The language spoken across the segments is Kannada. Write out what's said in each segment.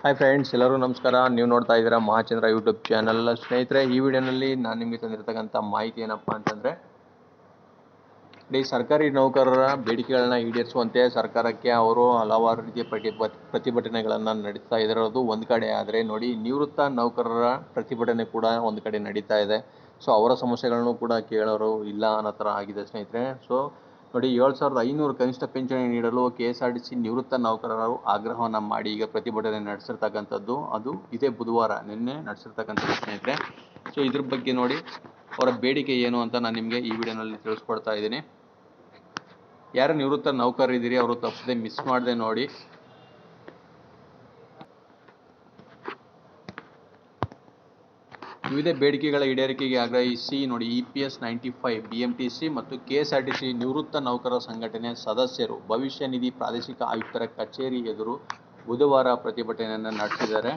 ಹಾಯ್ ಫ್ರೆಂಡ್ಸ್ ಎಲ್ಲರೂ ನಮಸ್ಕಾರ. ನೀವು ನೋಡ್ತಾ ಇದ್ದೀರಾ ಮಹಾಚಂದ್ರ ಯೂಟ್ಯೂಬ್ ಚಾನಲ್ ಸ್ನೇಹಿತರೆ, ಈ ವಿಡಿಯೋನಲ್ಲಿ ನಾನು ನಿಮಗೆ ತಂದಿರತಕ್ಕಂಥ ಮಾಹಿತಿ ಏನಪ್ಪ ಅಂತಂದರೆ ಈ ಸರ್ಕಾರಿ ನೌಕರರ ಬೇಡಿಕೆಗಳನ್ನ ಈಡೇರಿಸುವಂತೆ ಸರ್ಕಾರಕ್ಕೆ ಅವರು ಹಲವಾರು ರೀತಿಯ ಪ್ರತಿ ಪ್ರತಿಭಟನೆಗಳನ್ನು ನಡೆಸ್ತಾ ಇರೋದು ಒಂದು ಕಡೆ. ಆದರೆ ನೋಡಿ, ನಿವೃತ್ತ ನೌಕರರ ಪ್ರತಿಭಟನೆ ಕೂಡ ಒಂದು ಕಡೆ ನಡೀತಾ ಇದೆ. ಸೊ ಅವರ ಸಮಸ್ಯೆಗಳನ್ನು ಕೂಡ ಕೇಳೋರು ಇಲ್ಲ ಅನ್ನೋ ಥರ ಆಗಿದೆ ಸ್ನೇಹಿತರೆ. ಸೊ ನೋಡಿ, ಏಳು ಸಾವಿರದ ಐನೂರು ಕನಿಷ್ಠ ಪಿಂಚಣಿ ನೀಡಲು K S R T C ನಿವೃತ್ತ ನೌಕರರು ಆಗ್ರಹವನ್ನು ಮಾಡಿ ಈಗ ಪ್ರತಿಭಟನೆ ನಡೆಸಿರ್ತಕ್ಕಂಥದ್ದು. ಅದು ಇದೇ ಬುಧವಾರ ನಿನ್ನೆ ನಡೆಸಿರ್ತಕ್ಕಂಥದ್ದು ಸ್ನೇಹಿತರೆ ಸೊ ಇದ್ರ ಬಗ್ಗೆ ನೋಡಿ, ಅವರ ಬೇಡಿಕೆ ಏನು ಅಂತ ನಾನು ನಿಮಗೆ ಈ ವಿಡಿಯೋನಲ್ಲಿ ತಿಳಿಸ್ಕೊಡ್ತಾ ಇದ್ದೀನಿ. ಯಾರು ನಿವೃತ್ತ ನೌಕರರಿದ್ದೀರಿ, ಅವರು ತಪ್ಪದೆ ಮಿಸ್ ಮಾಡದೆ ನೋಡಿ. ವಿವಿಧ ಬೇಡಿಕೆಗಳ ಈಡೇರಿಕೆಗೆ ಆಗ್ರಹಿಸಿ ನೋಡಿ E P S ninety five, B M T C ಮತ್ತು K S R T C ನಿವೃತ್ತ ನೌಕರರ ಸಂಘಟನೆ ಸದಸ್ಯರು ಭವಿಷ್ಯ ನಿಧಿ ಪ್ರಾದೇಶಿಕ ಆಯುಕ್ತರ ಕಚೇರಿ ಎದುರು ಬುಧವಾರ ಪ್ರತಿಭಟನೆಯನ್ನು ನಡೆಸಿದ್ದಾರೆ.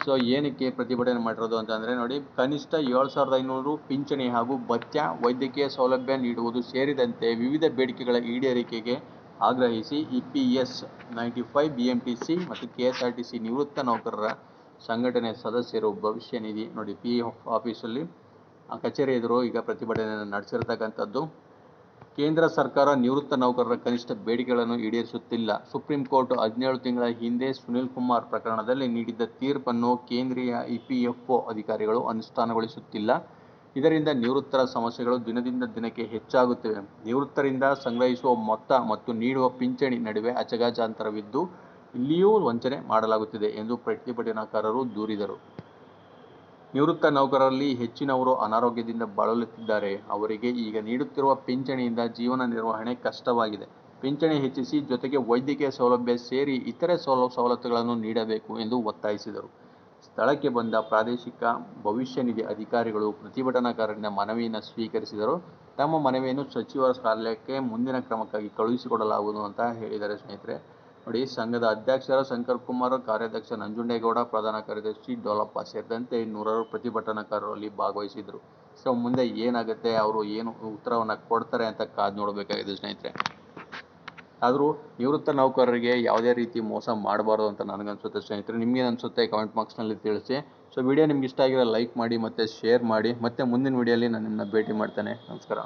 ಸೊ, ಏನಕ್ಕೆ ಪ್ರತಿಭಟನೆ ಮಾಡಿರೋದು ಅಂತಂದರೆ ನೋಡಿ, ಕನಿಷ್ಠ ಏಳು ಸಾವಿರದ ಐನೂರು ಪಿಂಚಣಿ ಹಾಗೂ ಭತ್ಯ, ವೈದ್ಯಕೀಯ ಸೌಲಭ್ಯ ನೀಡುವುದು ಸೇರಿದಂತೆ ವಿವಿಧ ಬೇಡಿಕೆಗಳ ಈಡೇರಿಕೆಗೆ ಆಗ್ರಹಿಸಿ E P S ninety five, B M T C ಮತ್ತು K S R T C ನಿವೃತ್ತ ನೌಕರರ ಸಂಘಟನೆ ಸದಸ್ಯರು ಭವಿಷ್ಯ ನಿಧಿ ನೋಡಿ ಪಿ ಎಫ್ ಆಫೀಸಲ್ಲಿ ಕಚೇರಿ ಎದುರು ಈಗ ಪ್ರತಿಭಟನೆ ನಡೆಸಿರ್ತಕ್ಕಂಥದ್ದು. ಕೇಂದ್ರ ಸರ್ಕಾರ ನಿವೃತ್ತ ನೌಕರರ ಕನಿಷ್ಠ ಬೇಡಿಕೆಗಳನ್ನು ಈಡೇರಿಸುತ್ತಿಲ್ಲ. ಸುಪ್ರೀಂ ಕೋರ್ಟ್ ಹದಿನೇಳು ತಿಂಗಳ ಹಿಂದೆ ಸುನಿಲ್ ಕುಮಾರ್ ಪ್ರಕರಣದಲ್ಲಿ ನೀಡಿದ್ದ ತೀರ್ಪನ್ನು ಕೇಂದ್ರೀಯ ಇಪಿಎಫ್ಒ ಅಧಿಕಾರಿಗಳು ಅನುಷ್ಠಾನಗೊಳಿಸುತ್ತಿಲ್ಲ. ಇದರಿಂದ ನಿವೃತ್ತರ ಸಮಸ್ಯೆಗಳು ದಿನದಿಂದ ದಿನಕ್ಕೆ ಹೆಚ್ಚಾಗುತ್ತಿವೆ. ನಿವೃತ್ತರಿಂದ ಸಂಗ್ರಹಿಸುವ ಮೊತ್ತ ಮತ್ತು ನೀಡುವ ಪಿಂಚಣಿ ನಡುವೆ ಅಚಗಾಚಾಂತರವಿದ್ದು ಇಲ್ಲಿಯೂ ವಂಚನೆ ಮಾಡಲಾಗುತ್ತಿದೆ ಎಂದು ಪ್ರತಿಭಟನಾಕಾರರು ದೂರಿದರು. ನಿವೃತ್ತ ನೌಕರರಲ್ಲಿ ಹೆಚ್ಚಿನವರು ಅನಾರೋಗ್ಯದಿಂದ ಬಳಲುತ್ತಿದ್ದಾರೆ. ಅವರಿಗೆ ಈಗ ನೀಡುತ್ತಿರುವ ಪಿಂಚಣಿಯಿಂದ ಜೀವನ ನಿರ್ವಹಣೆ ಕಷ್ಟವಾಗಿದೆ. ಪಿಂಚಣಿ ಹೆಚ್ಚಿಸಿ ಜೊತೆಗೆ ವೈದ್ಯಕೀಯ ಸೌಲಭ್ಯ ಸೇರಿ ಇತರೆ ಸೌಲ, ಸವಲತ್ತುಗಳನ್ನು ನೀಡಬೇಕು ಎಂದು ಒತ್ತಾಯಿಸಿದರು. ಸ್ಥಳಕ್ಕೆ ಬಂದ ಪ್ರಾದೇಶಿಕ ಭವಿಷ್ಯ ನಿಧಿ ಅಧಿಕಾರಿಗಳು ಪ್ರತಿಭಟನಾಕಾರರಿಂದ ಮನವಿಯನ್ನು ಸ್ವೀಕರಿಸಿದರು. ತಮ್ಮ ಮನವಿಯನ್ನು ಸಚಿವರ ಕಾರ್ಯಾಲಯಕ್ಕೆ ಮುಂದಿನ ಕ್ರಮಕ್ಕಾಗಿ ಕಳುಹಿಸಿಕೊಡಲಾಗುವುದು ಅಂತ ಹೇಳಿದರೆ ಸ್ನೇಹಿತರೆ. ನೋಡಿ, ಸಂಘದ ಅಧ್ಯಕ್ಷರ ಶಂಕರ್ ಕುಮಾರ್, ಕಾರ್ಯಾಧ್ಯಕ್ಷ ನಂಜುಂಡೇಗೌಡ, ಪ್ರಧಾನ ಕಾರ್ಯದರ್ಶಿ ಡೋಲಪ್ಪ ಸೇರಿದಂತೆ ನೂರಾರು ಪ್ರತಿಭಟನಾಕಾರರು ಅಲ್ಲಿ ಭಾಗವಹಿಸಿದರು. ಸೊ, ಮುಂದೆ ಏನಾಗುತ್ತೆ, ಅವರು ಏನು ಉತ್ತರವನ್ನು ಕೊಡ್ತಾರೆ ಅಂತ ಕಾದು ನೋಡಬೇಕಾಗಿದೆ ಸ್ನೇಹಿತರೆ. ಆದರೂ ನಿವೃತ್ತ ನೌಕರರಿಗೆ ಯಾವುದೇ ರೀತಿ ಮೋಸ ಮಾಡಬಾರ್ದು ಅಂತ ನನಗನ್ಸುತ್ತೆ ಸ್ನೇಹಿತರೆ. ನಿಮ್ಗೆ ಅನಿಸುತ್ತೆ ಕಮೆಂಟ್ ಬಾಕ್ಸ್ನಲ್ಲಿ ತಿಳಿಸಿ. ಸೊ ವಿಡಿಯೋ ನಿಮ್ಗೆ ಇಷ್ಟ ಆಗಿರೋ ಲೈಕ್ ಮಾಡಿ ಮತ್ತು ಶೇರ್ ಮಾಡಿ. ಮತ್ತೆ ಮುಂದಿನ ವಿಡಿಯೋಲಿ ನಾನು ನಿಮ್ಮನ್ನ ಭೇಟಿ ಮಾಡ್ತೇನೆ. ನಮಸ್ಕಾರ.